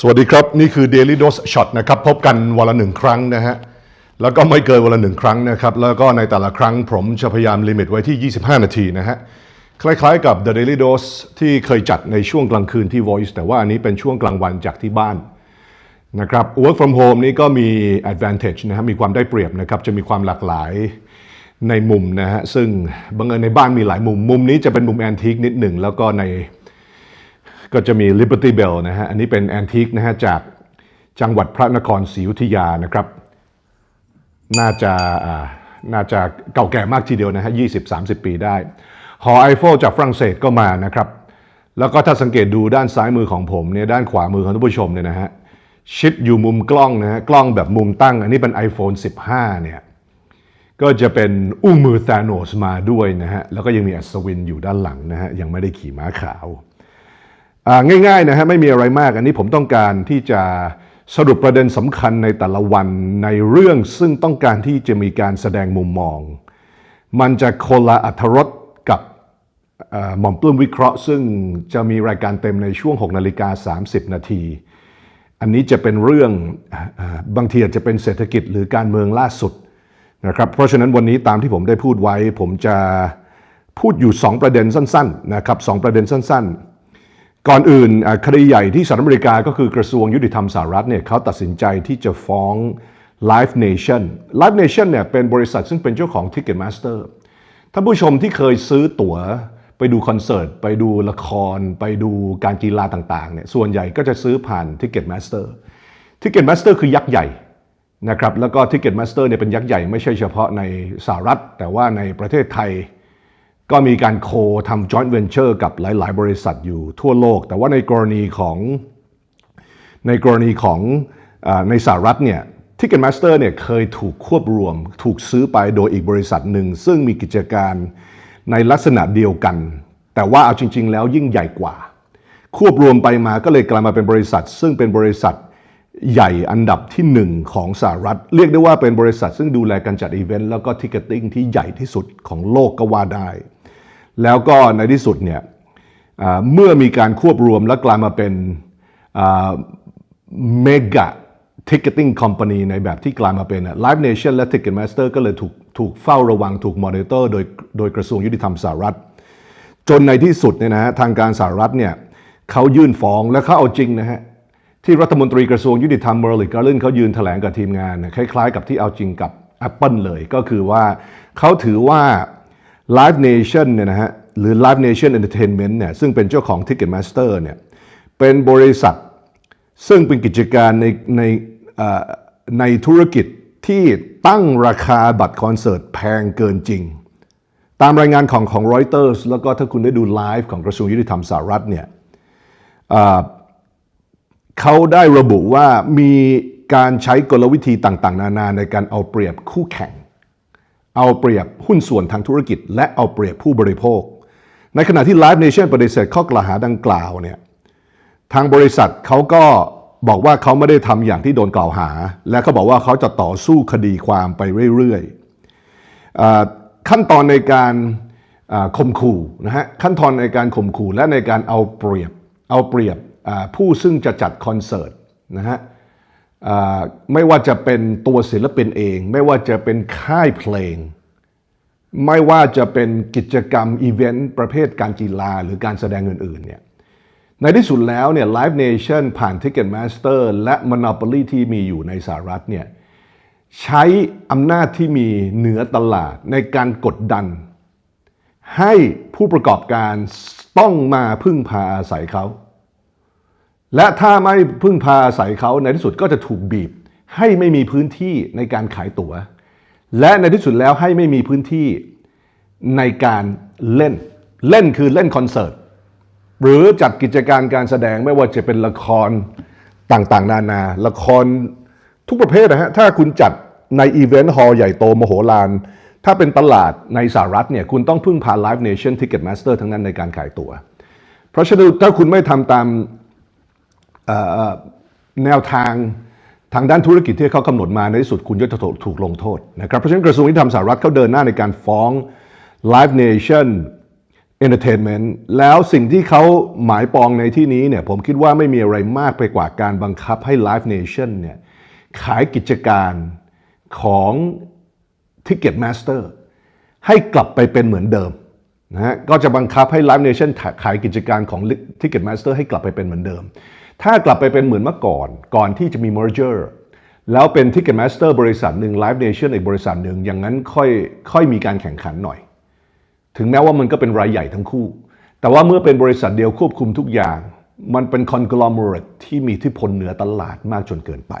สวัสดีครับ นี่คือ Daily Dose Shot นะครับพบกันวันละหนึ่งครั้งนะฮะแล้วก็ไม่เกินวันละหนึ่งครั้งนะครับแล้วก็ในแต่ละครั้งผมจะพยายามลิมิตไว้ที่ 25 นาทีนะฮะคล้ายๆกับ The Daily Dose ที่เคยจัดในช่วงกลางคืนที่ Voice แต่ว่าอันนี้เป็นช่วงกลางวันจากที่บ้านนะครับ Work from home นี่ก็มี advantage นะฮะมีความได้เปรียบนะครับจะมีความหลากหลายในมุมนะฮะซึ่งบังเอิญในบ้านมีหลายมุมมุมนี้จะเป็นมุมแอนทิกนิดหนึ่งแล้วก็ใน ก็จะมี Liberty Bell นะฮะ อันนี้เป็นแอนทิกนะฮะจากจังหวัดพระนครศรีอยุธยานะครับ น่าจะน่าจะเก่าแก่มากทีเดียวนะฮะ20-30ปีได้ หอไอเฟลจากฝรั่งเศสก็มานะครับ แล้วก็ถ้าสังเกตดูด้านซ้ายมือของผมเนี่ยด้านขวามือของท่านผู้ชมเนี่ยนะฮะชิดอยู่มุมกล้องนะฮะกล้องแบบมุมตั้ง อันนี้เป็น iPhone 15 เนี่ยก็จะเป็นอุ้งมือ t าโนสมาด้วยนะฮะ แล้วก็ยังมีอัศวินอยู่ด้านหลังนะฮะ ยังไม่ได้ขี่ม้าขาว ง่ายๆนะฮะไม่มีอะไรมากอันนี้ผมต้องการที่จะสรุปประเด็นสำคัญในแต่ละวันในเรื่องซึ่งต้องการที่จะมีการแสดงมุมมอง มันจะคนละอัธรสกับหม่อมปลื้มวิเคราะห์ ซึ่งจะมีรายการเต็มในช่วง 6 นาฬิกา 30 นาที อันนี้จะเป็นเรื่องอบางทีอาจจะเป็นเศรษฐกิจหรือการเมืองล่าสุดนะครับเพราะฉะนั้นวันนี้ตามที่ผมได้พูดไว้ ผมจะพูดอยู่ 2 ประเด็นสั้นๆนะครับสองประเด็นสั้น ๆ ก่อนอื่นคดีใหญ่ที่สหรัฐอเมริกาก็คือกระทรวงยุติธรรมสหรัฐเนี่ยเขาตัดสินใจที่จะฟ้อง Live Nation Live Nation เนี่ยเป็นบริษัทซึ่งเป็นเจ้าของ Ticketmaster ท่านผู้ชมที่เคยซื้อตั๋วไปดูคอนเสิร์ต ไปดูละคร ไปดูการกีฬาต่างๆเนี่ยส่วนใหญ่ก็จะซื้อผ่าน Ticketmaster Ticketmaster คือยักษ์ใหญ่นะครับแล้วก็ Ticketmaster เนี่ยเป็นยักษ์ใหญ่ไม่ใช่เฉพาะในสหรัฐ แต่ว่าในประเทศไทย ก็มีการโคทำ joint venture กับหลาย ๆ บริษัทอยู่ทั่วโลก แต่ว่าในกรณีของในกรณีของอในสหรัฐเนี่ย Ticketmaster เนี่ยเคยถูกควบรวม ถูกซื้อไปโดยอีกบริษัทหนึ่ง ซึ่งมีกิจการในลักษณะเดียวกัน แต่ว่าเอาจริง ๆ แล้วยิ่งใหญ่กว่า ควบรวมไปมาก็เลยกลายมาเป็นบริษัท ซึ่งเป็นบริษัทใหญ่อันดับที่หนึ่งของสหรัฐ เรียกได้ว่าเป็นบริษัทซึ่งดูแลการจัดอีเวนต์แล้วก็ทิกเก็ตติ้งที่ใหญ่ที่สุดของโลกก็ว่าได้ แล้วก็ในที่สุดเนี่ยเมื่อมีการควบรวมและกลายมาเป็นเมกะทิกเก็ตติ้งคอมพานีในแบบที่กลายมาเป็น Live Nation และ Ticketmaster ก็เลยถูกถูกเฝ้าระวังถูกมอนิเตอร์โดยโดยกระทรวงยุติธรรมสหรัฐ จนในที่สุดเนี่ยนะฮะทางการสหรัฐเนี่ยเขายื่นฟ้องและเขาเอาจริงนะฮะที่รัฐมนตรีกระทรวงยุติธรรมเมอร์ลิกการ์ลินเขายืนแถลงกับทีมงาน คล้ายๆ กับที่เอาจริงกับ Apple เลยก็คือว่าเขาถือว่า Live Nation เนี่ยนะฮะหรือ Live Nation Entertainment เนี่ยซึ่งเป็นเจ้าของ Ticketmaster เนี่ยเป็นบริษัทซึ่งเป็นกิจการในในในธุรกิจที่ตั้งราคาบัตรคอนเสิร์ตแพงเกินจริง ตามรายงานของของ Reuters แล้วก็ถ้าคุณได้ดูไลฟ์ของกระทรวงยุติธรรมสหรัฐเนี่ยเขาได้ระบุว่ามีการใช้กลวิธีต่างๆ นานาในการเอาเปรียบคู่แข่ง เอาเปรียบหุ้นส่วนทางธุรกิจ และเอาเปรียบผู้บริโภค ในขณะที่ Live Nation ปฏิเสธข้อกล่าวหาดังกล่าวเนี่ยทางบริษัทเขาก็บอกว่าเขาไม่ได้ทำอย่างที่โดนกล่าวหา และเขาบอกว่าเขาจะต่อสู้คดีความไปเรื่อยๆขั้นตอนในการข่มขู่นะฮะขั้นตอนในการข่มขู่และในการเอาเปรียบเอาเปรียบผู้ซึ่งจะจัดคอนเสิร์ตนะฮะ ไม่ว่าจะเป็นตัวศิลปินเอง ไม่ว่าจะเป็นค่ายเพลง ไม่ว่าจะเป็นกิจกรรมอีเวนต์ประเภทการกีฬาหรือการแสดงอื่นๆเนี่ยในที่สุดแล้วเนี่ย Live Nation ผ่าน Ticketmaster และ Monopoly ที่มีอยู่ในสหรัฐเนี่ยใช้อำนาจที่มีเหนือตลาดในการกดดัน ให้ผู้ประกอบการต้องมาพึ่งพาอาศัยเขา และถ้าไม่พึ่งพาอาศัยเขาในที่สุดก็จะถูกบีบ ให้ไม่มีพื้นที่ในการขายตัว๋ว และในที่สุดแล้วให้ไม่มีพื้นที่ในการเล่น เล่นคือเล่นคอนเสิร์ตหรือจัดกิจการการแสดงไม่ว่าจะเป็นละครต่างๆ นานา ละครทุกประเภทนะฮะถ้าคุณจัดในอีเวนต์ฮอลล์ใหญ่โตมโหฬารถ้าเป็นตลาดในสหรัฐเนี่ยคุณต้องพึ่งพา Live Nation Ticketmaster ทั้งนั้นในการขายตัว๋ว เพราะฉะนั้นถ้าคุณไม่ทำตาม แนวทางทางด้านธุรกิจที่เขากำหนดมาในที่สุดคุณก็จะถูกถูกลงโทษนะครับเพราะฉะนั้นกระทรวงยุติธรรมสหรัฐเขาเดินหน้าในการฟ้อง Live Nation entertainment แล้วสิ่งที่เขาหมายปองในที่นี้เนี่ยผมคิดว่าไม่มีอะไรมากไปกว่าการบังคับให้ Live Nation เนี่ยขายกิจการของ Ticketmaster ให้กลับไปเป็นเหมือนเดิมนะฮะก็จะบังคับให้ Live Nation ขายกิจการของ Ticketmaster ให้กลับไปเป็นเหมือนเดิม ถ้ากลับไปเป็นเหมือนเมื่อก่อน ก่อนที่จะมี merger แล้วเป็น Ticketmaster บริษัทหนึ่ง Live Nation อีกบริษัทหนึ่งอย่างนั้นค่อยค่อยมีการแข่งขันหน่อย ถึงแม้ว่ามันก็เป็นรายใหญ่ทั้งคู่ แต่ว่าเมื่อเป็นบริษัทเดียวควบคุมทุกอย่าง มันเป็น conglomerate ที่มีที่พลเหนือตลาดมากจนเกินไป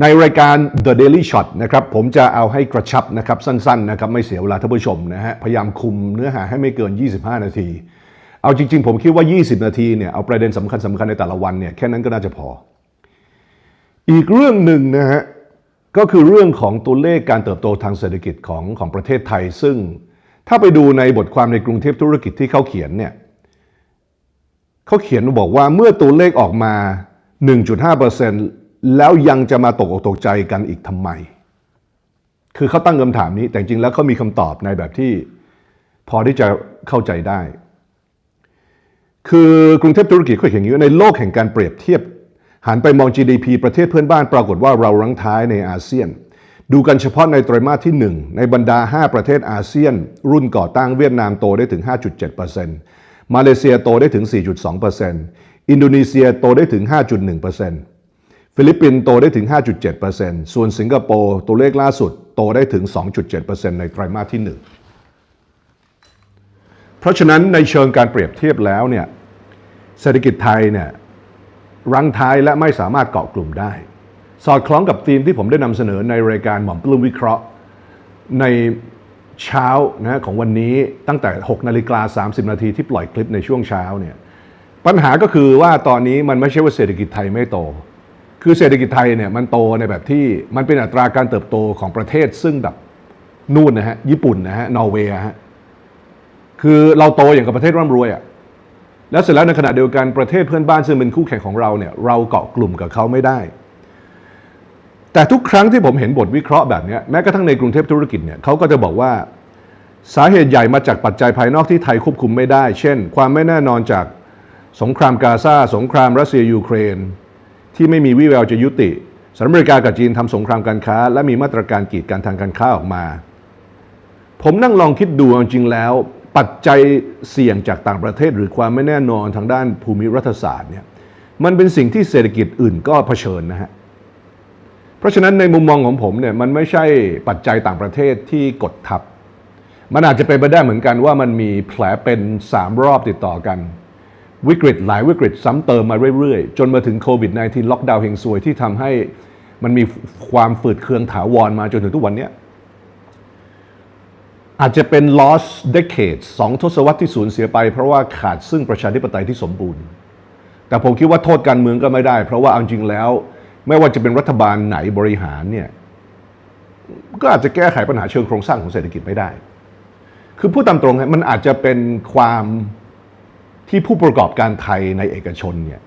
ในรายการ The Daily Shot นะครับผมจะเอาให้กระชับนะครับสั้นๆนะครับไม่เสียเวลาท่านผู้ชมนะฮะพยายามคุมเนื้อหาให้ไม่เกิน 25 นาที เอาจริง ๆ ผมคิดว่า 20 นาทีเนี่ยเอาประเด็นสำคัญสำคัญในแต่ละวันเนี่ยแค่นั้นก็น่าจะพอ อีกเรื่องหนึ่งนะฮะก็คือเรื่องของตัวเลขการเติบโตทางเศรษฐกิจของของประเทศไทย ซึ่งถ้าไปดูในบทความในกรุงเทพธุรกิจที่เขาเขียนเนี่ยเขาเขียนบอกว่าเมื่อตัวเลขออกมา 1.5%แล้วยังจะมาตกอกตกใจกันอีกทำไม คือเขาตั้งคำถามนี้แต่จริงแล้วเขามีคำตอบในแบบที่พอที่จะเข้าใจได้ คือกรุงเทพธุรกิจเขาเขียนอย่างนี้ว่ในโลกแห่งการเปรียบเทียบ หันไปมอง GDP ประเทศเพื่อนบ้านปรากฏว่าเรารั้งท้ายในอาเซียน ดูกันเฉพาะในไตรมาสที่ 1 ในบรรดา 5 ประเทศอาเซียน รุ่นก่อตั้งเวียดนามโตได้ถึง 5.7%มาเลเซียโตได้ถึง 4.2%อินโดนีเซียโตได้ถึง 5.1%ฟิลิปปินส์โตได้ถึง 5.7%ส่วนสิงคโปร์ตัวเลขล่าสุดโตได้ถึง 2.7%ในไตรมาสที่ 1 เพราะฉะนั้นในเชิงการเปรียบเทียบแล้วเนี่ยเศรษฐกิจไทยเนี่ยรั้งท้ายและไม่สามารถเกาะกลุ่มได้ สอดคล้องกับธีมที่ผมได้นำเสนอในรายการหม่อมปลื้มวิเคราะห์ ในเช้านะของวันนี้ตั้งแต่ 6 นาฬิกา 30 นาทีที่ปล่อยคลิปในช่วงเช้าเนี่ยปัญหาก็คือว่าตอนนี้มันไม่ใช่ว่าเศรษฐกิจไทยไม่โต คือเศรษฐกิจไทยเนี่ยมันโตในแบบที่มันเป็นอัตราการเติบโตของประเทศซึ่งแบบนู่นนะฮะญี่ปุ่นนะฮะนอร์เวย์ฮะ คือเราโตอย่างกับประเทศร่ำรวยอะแล้วเสร็จแล้วในขณะเดียวกันประเทศเพื่อนบ้านซึ่งเป็นคู่แข่งของเราเนี่ยเราเกาะกลุ่มกับเขาไม่ได้ แต่ทุกครั้งที่ผมเห็นบทวิเคราะห์แบบนี้แม้กระทั่งในกรุงเทพธุรกิจเนี่ยเขาก็จะบอกว่าสาเหตุใหญ่มาจากปัจจัยภายนอกที่ไทยควบคุมไม่ได้ เช่น ความไม่แน่นอนจากสงครามกาซาสงครามรัสเซียยูเครน ที่ไม่มีวี่แววจะยุติสหรัฐอเมริกากับจีนทำสงครามการค้า และมีมาตรการกีดกันทางการค้าออกมา ผมนั่งลองคิดดูจริงแล้ว ปัจจัยเสี่ยงจากต่างประเทศ หรือความไม่แน่นอนทางด้านภูมิรัฐศาสตร์เนี่ยมันเป็นสิ่งที่เศรษฐกิจอื่นก็เผชิญนะฮะเพราะฉะนั้นในมุมมองของผมเนี่ยมันไม่ใช่ปัจจัยต่างประเทศที่กดทับ มันอาจจะเป็นไปได้เหมือนกันว่ามันมีแผลเป็น 3 รอบติดต่อกัน วิกฤตหลายวิกฤตซ้ำเติมมาเรื่อยๆ จนมาถึงโควิด -19 ล็อกดาวน์เฮงซวยที่ทำให้มันมีความฝืดเคืองถาวรมาจนถึงทุกวันนี้ อาจจะเป็น lost decades สองทศวรรษที่สูญเสียไป เพราะว่าขาดซึ่งประชาธิปไตยที่สมบูรณ์ แต่ผมคิดว่าโทษการเมืองก็ไม่ได้ เพราะว่าเอาจริงแล้ว ไม่ว่าจะเป็นรัฐบาลไหนบริหารเนี่ยก็อาจจะแก้ไขปัญหาเชิงโครงสร้างของเศรษฐกิจไม่ได้ คือพูดตามตรงนะมันอาจจะเป็นความที่ผู้ประกอบการไทยในเอกชนเนี่ย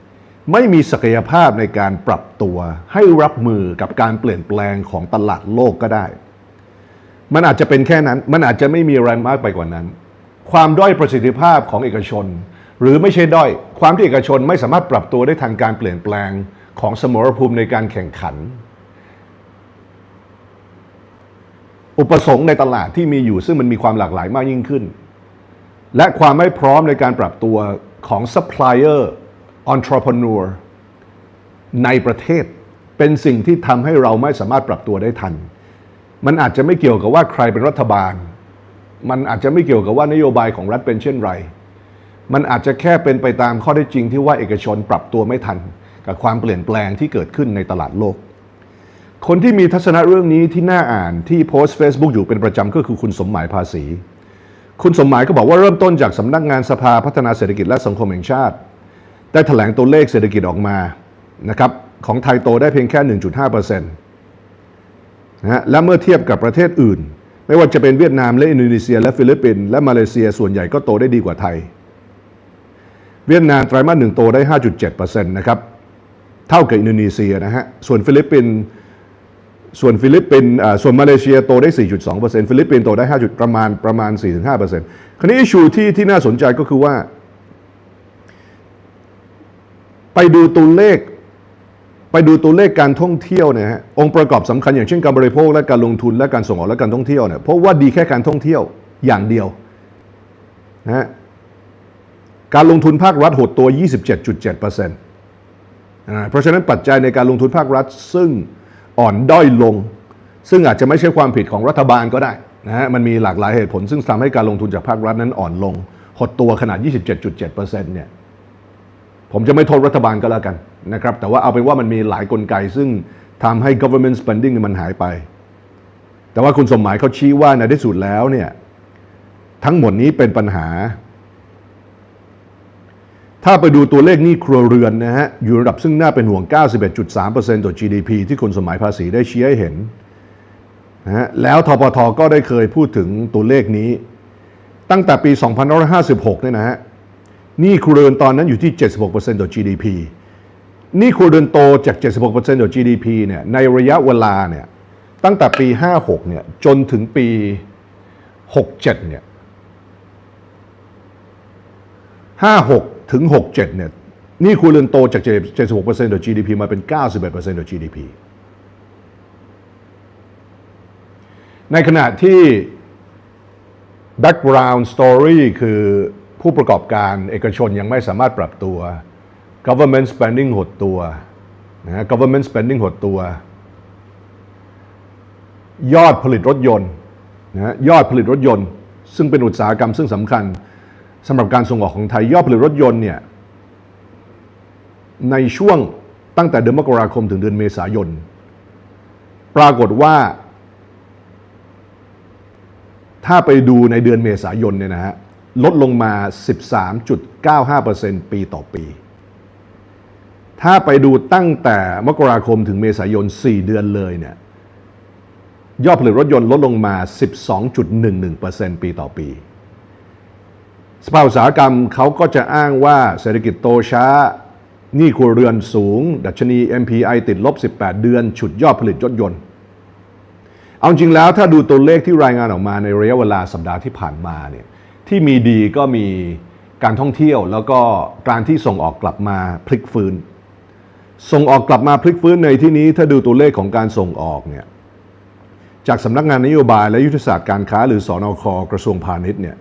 ไม่มีศักยภาพในการปรับตัวให้รับมือกับการเปลี่ยนแปลงของตลาดโลกก็ได้ มันอาจจะเป็นแค่นั้น มันอาจจะไม่มีอะไรมากไปกว่านั้น ความด้อยประสิทธิภาพของเอกชน หรือไม่ใช่ด้อย ความที่เอกชนไม่สามารถปรับตัวได้ทันการเปลี่ยนแปลงของสมรภูมิในการแข่งขัน อุปสงค์ในตลาดที่มีอยู่ซึ่งมันมีความหลากหลายมากยิ่งขึ้น และความไม่พร้อมในการปรับตัวของ supplier entrepreneur ในประเทศเป็นสิ่งที่ทำให้เราไม่สามารถปรับตัวได้ทัน มันอาจจะไม่เกี่ยวกับว่าใครเป็นรัฐบาล มันอาจจะไม่เกี่ยวกับว่านโยบายของรัฐเป็นเช่นไร มันอาจจะแค่เป็นไปตามข้อได้จริงที่ว่าเอกชนปรับตัวไม่ทัน กับความเปลี่ยนแปลงที่เกิดขึ้นในตลาดโลก คนที่มีทัศนะเรื่องนี้ที่น่าอ่านที่โพสต์ Facebook อยู่เป็นประจำก็คือคุณสมหมายภาษี คุณสมหมายก็บอกว่าเริ่มต้นจากสำนักงานสภาพัฒนาเศรษฐกิจและสังคมแห่งชาติ ได้แถลงตัวเลขเศรษฐกิจออกมานะครับของไทยโตได้เพียงแค่ 1.5% นะฮะและเมื่อเทียบกับประเทศอื่น ไม่ว่าจะเป็นเวียดนามและอินโดนีเซีย และฟิลิปปินส์และมาเลเซียส่วนใหญ่ก็โตได้ดีกว่าไทย เวียดนามไตรมาสหนึ่งโตได้ 5.7%นะครับเท่ากับอินโดนีเซียนะฮะส่วนฟิลิปปินส์ส่วนฟิลิปปินส์ส่วนมาเลเซียโตได้ 4.2%ฟิลิปปินส์โตได้ 5 ประมาณประมาณ 4-5%คราวนี้อิชูที่ที่น่าสนใจก็คือว่า ไปดูตัวเลข ไปดูตัวเลขการท่องเที่ยวเนี่ยฮะองค์ประกอบสำคัญอย่างเช่นการบริโภคและการลงทุนและการส่งออกและการท่องเที่ยวเนี่ยเพราะว่าดีแค่การท่องเที่ยวอย่างเดียวนะฮะการลงทุนภาครัฐหดตัว 27.7%อ่าเพราะฉะนั้นปัจจัยในการลงทุนภาครัฐซึ่งอ่อนด้อยลง ซึ่งอาจจะไม่ใช่ความผิดของรัฐบาลก็ได้นะฮะมันมีหลากหลายเหตุผล ซึ่งทำให้การลงทุนจากภาครัฐนั้นอ่อนลง หดตัวขนาด 27.7%เนี่ยผมจะไม่โทษรัฐบาลก็แล้วกัน นะครับแต่ว่าเอาเป็นว่ามันมีหลายกลไกซึ่งทำให้ government spending มันหายไป แต่ว่าคุณสมหมายเขาชี้ว่าในที่สุดแล้วเนี่ยทั้งหมดนี้เป็นปัญหา ถ้าไปดูตัวเลขหนี้ครัวเรือนนะฮะอยู่ระดับซึ่งน่าเป็นห่วง 91.3%ต่อ GDP ที่คุณสมหมายภาษีได้ชี้ให้เห็นนะฮะแล้วทปทก็ได้เคยพูดถึงตัวเลขนี้ ตั้งแต่ปี 2556เนี่ยนะฮะหนี้ครัวเรือนตอนนั้นอยู่ที่ 76%ต่อ GDP นี้ครัวเรือนโตจาก 76%ต่อ GDP เนี่ยในระยะเวลาเนี่ยตั้งแต่ปี 56 เนี่ยจนถึงปี 67 เนี่ย 56 ถึง 67 เนี่ยนี่ครัวเรือนโตจาก 76%ต่อ GDP มาเป็น 91%ต่อ GDP ในขณะที่ background story คือผู้ประกอบการเอกชนยังไม่สามารถปรับตัว government spending หดตัวนะ government spending หดตัว ยอดผลิตรถยนต์นะฮะยอดผลิตรถยนต์ ซึ่งเป็นอุตสาหกรรมซึ่งสำคัญสำหรับการส่งออกของไทย ยอดผลิตรถยนต์เนี่ยในช่วงตั้งแต่เดือนมกราคมถึงเดือนเมษายน ปรากฏว่า ถ้าไปดูในเดือนเมษายนเนี่ยนะฮะลดลงมา 13.95%ปีต่อปี ถ้าไปดูตั้งแต่มกราคมถึงเมษายน 4 เดือนเลยเนี่ยยอดผลิตรถยนต์ลดลงมา 12.11%ปีต่อปีสภาอุตสาหกรรมเขาก็จะอ้างว่าเศรษฐกิจโตช้าหนี้ครัวเรือนสูง ดัชนี MPI ติดลบ 18 เดือน ฉุดยอดผลิตรถยนต์ เอาจริงแล้วถ้าดูตัวเลขที่รายงานออกมาในระยะเวลาสัปดาห์ที่ผ่านมาเนี่ยที่มีดีก็มีการท่องเที่ยวแล้วก็การที่ส่งออกกลับมาพลิกฟื้น ส่งออกกลับมาพลิกฟื้นในที่นี้ถ้าดูตัวเลขของการส่งออกเนี่ยจากสำนักงานนโยบายและยุทธศาสตร์การค้า หรือสอนอคกระทรวงพาณิชย์เนี่ย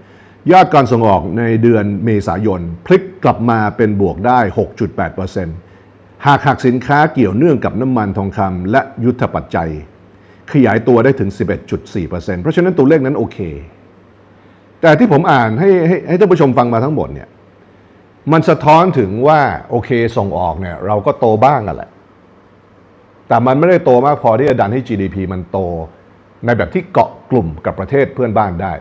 ยอดการส่งออกในเดือนเมษายน พลิกกลับมาเป็นบวกได้ 6.8%หากหักสินค้าเกี่ยวเนื่องกับน้ำมันทองคำและยุทธปัจจัย ขยายตัวได้ถึง 11.4%เพราะฉะนั้นตัวเลขนั้นโอเค แต่ที่ผมอ่านให้ให้ให้ท่านผู้ชมฟังมาทั้งหมดเนี่ย มันสะท้อนถึงว่าโอเคส่งออกเนี่ยเราก็โตบ้างกันแหละ แต่มันไม่ได้โตมากพอที่จะดันให้ GDP มันโต ในแบบที่เกาะกลุ่มกับประเทศเพื่อนบ้านได้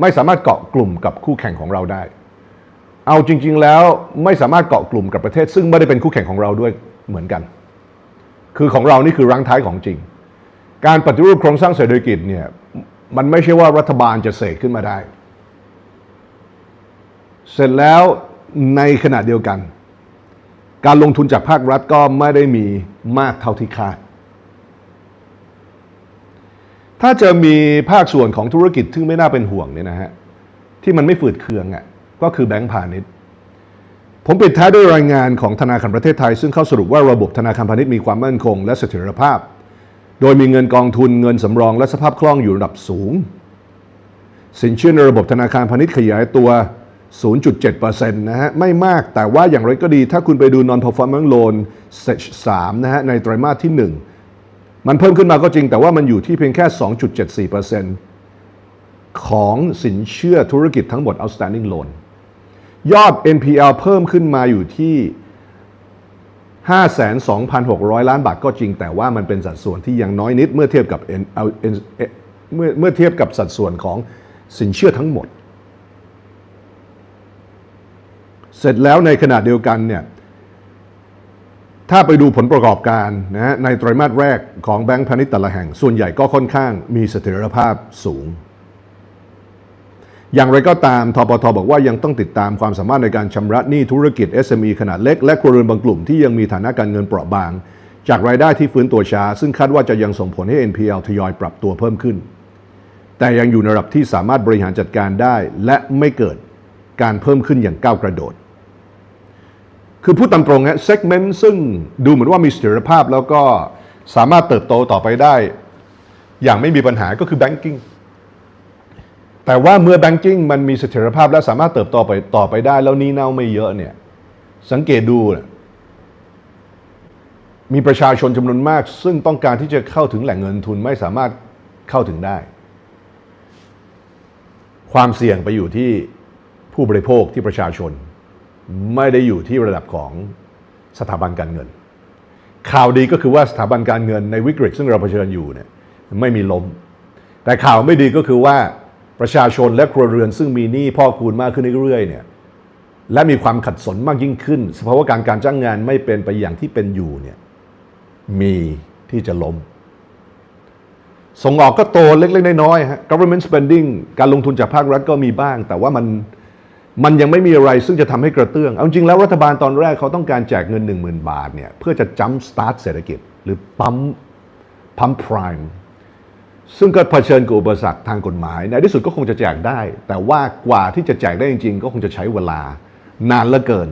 ไม่สามารถเกาะกลุ่มกับคู่แข่งของเราได้ เอาจริง ๆ แล้วไม่สามารถเกาะกลุ่มกับประเทศ ซึ่งไม่ได้เป็นคู่แข่งของเราด้วยเหมือนกัน คือของเรานี่คือรังท้ายของจริง การปฏิรูปโครงสร้างเศรษฐกิจเนี่ยมันไม่ใช่ว่ารัฐบาลจะเสกขึ้นมาได้ เสร็จแล้วในขณะเดียวกัน การลงทุนจากภาครัฐก็ไม่ได้มีมากเท่าที่คาด ถ้าจะมีภาคส่วนของธุรกิจที่ไม่น่าเป็นห่วงเนี่ยนะฮะที่มันไม่ฝืดเคืองอะ่ะก็คือแบงก์พาณิชย์ ผมปิดท้ายด้วยรายงานของธนาคารประเทศไทย ซึ่งเข้าสรุปว่าระบบธนาคารพาณิชย์มีความมั่นคง และเสถียรภาพ โดยมีเงินกองทุนเงินสำรองและสภาพคล่องอยู่ระดับสูง สินเชื่อในระบบธนาคารพาณิชย์ขยายตัว 0.7%นะฮะไม่มากแต่ว่าอย่างไรก็ดี ถ้าคุณไปดู non performing loan stage 3นะฮะในไตรมาสที่ 1 มันเพิ่มขึ้นมาก็จริง แต่ว่ามันอยู่ที่เพียงแค่ 2.74%ของสินเชื่อธุรกิจทั้งหมด outstanding loan ยอด NPL เพิ่มขึ้นมาอยู่ที่ 52,600 ล้านบาทก็จริง แต่ว่ามันเป็นสัดส่วนที่ยังน้อยนิดเมื่อเทียบกับเมื่อเมื่อเทียบกับสัดส่วนของสินเชื่อทั้งหมด เสร็จแล้วในขณะเดียวกันเนี่ยถ้าไปดูผลประกอบการนะฮะในไตรมาสแรกของแบงก์พาณิชย์แต่ละแห่ง ส่วนใหญ่ก็ค่อนข้างมีเสถียรภาพสูง อย่างไรก็ตามทปทบอกว่ายังต้องติดตามความสามารถในการชำระหนี้ธุรกิจ SME ขนาดเล็ก และครัวเรือนบางกลุ่มที่ยังมีฐานะการเงินเปราะบาง จากรายได้ที่ฟื้นตัวช้า ซึ่งคาดว่าจะยังส่งผลให้ NPL ทยอยปรับตัวเพิ่มขึ้น แต่ยังอยู่ในระดับที่สามารถบริหารจัดการได้ และไม่เกิดการเพิ่มขึ้นอย่างก้าวกระโดด คือพูดตามตรงฮะเซกเมนต์ซึ่งดูเหมือนว่ามีเสถียรภาพแล้วก็สามารถเติบโตต่อไปได้ อย่างไม่มีปัญหาก็คือ banking แต่ว่าเมื่อ banking มันมีเสถียรภาพและสามารถเติบโตไปต่อไปได้แล้วนี้เน่าไม่เยอะเนี่ยสังเกตดูนะมีประชาชนจำนวนมาก ซึ่งต้องการที่จะเข้าถึงแหล่งเงินทุนไม่สามารถเข้าถึงได้ ความเสี่ยงไปอยู่ที่ผู้บริโภคที่ประชาชน ไม่ได้อยู่ที่ระดับของสถาบันการเงิน ข่าวดีก็คือว่าสถาบันการเงินในวิกฤตซึ่งเราเผชิญอยู่เนี่ยไม่มีล้ม แต่ข่าวไม่ดีก็คือว่าประชาชนและครัวเรือนซึ่งมีหนี้พ่อกพูนมากขึ้นเรื่อยๆเนี่ยและมีความขัดสนมากยิ่งขึ้นเพราว่าการการจ้างงานไม่เป็นไปอย่างที่เป็นอยู่เนี่ยมีที่จะล้ม ส่งออกก็โตเล็กๆน้อยๆฮะ government spending การลงทุนจากภาครัฐก็มีบ้าง แต่ว่ามัน มันยังไม่มีอะไรซึ่งจะทำให้กระเตื้อง เอาจริงแล้วรัฐบาลตอนแรกเขาต้องการแจกเงิน 1 0,000 บาทเนี่ยเพื่อจะจัมสตาร์ทเศรษฐกิจ หรือปั๊มปั๊มพรามซึ่งก็เผชิญกับอุปสรรคทางกฎหมาย ในที่สุดก็คงจะแจกได้ แต่ว่ากว่าที่จะแจกได้จริง ๆ ก็คงจะใช้เวลานานเหลือเกิน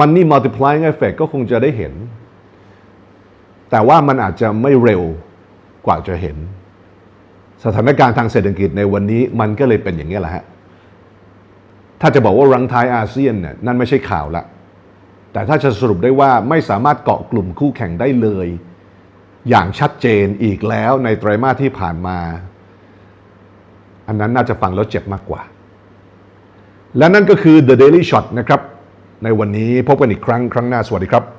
มันนี่ multiplying effect ก็คงจะได้เห็น แต่ว่ามันอาจจะไม่เร็วกว่าจะเห็น สถานการณ์ทางเศรษฐกิจในวันนี้มันก็เลยเป็นอย่างนี้แหละฮะ ถ้าจะบอกว่ารังท้ายอาเซียนเนี่ยนั่นไม่ใช่ข่าวละ แต่ถ้าจะสรุปได้ว่าไม่สามารถเกาะกลุ่มคู่แข่งได้เลย อย่างชัดเจนอีกแล้วในไตรมาสที่ผ่านมา อันนั้นน่าจะฟังแล้วเจ็บมากกว่า และนั่นก็คือ The Daily Shot นะครับ ในวันนี้พบกันอีกครั้งครั้งหน้าสวัสดีครับ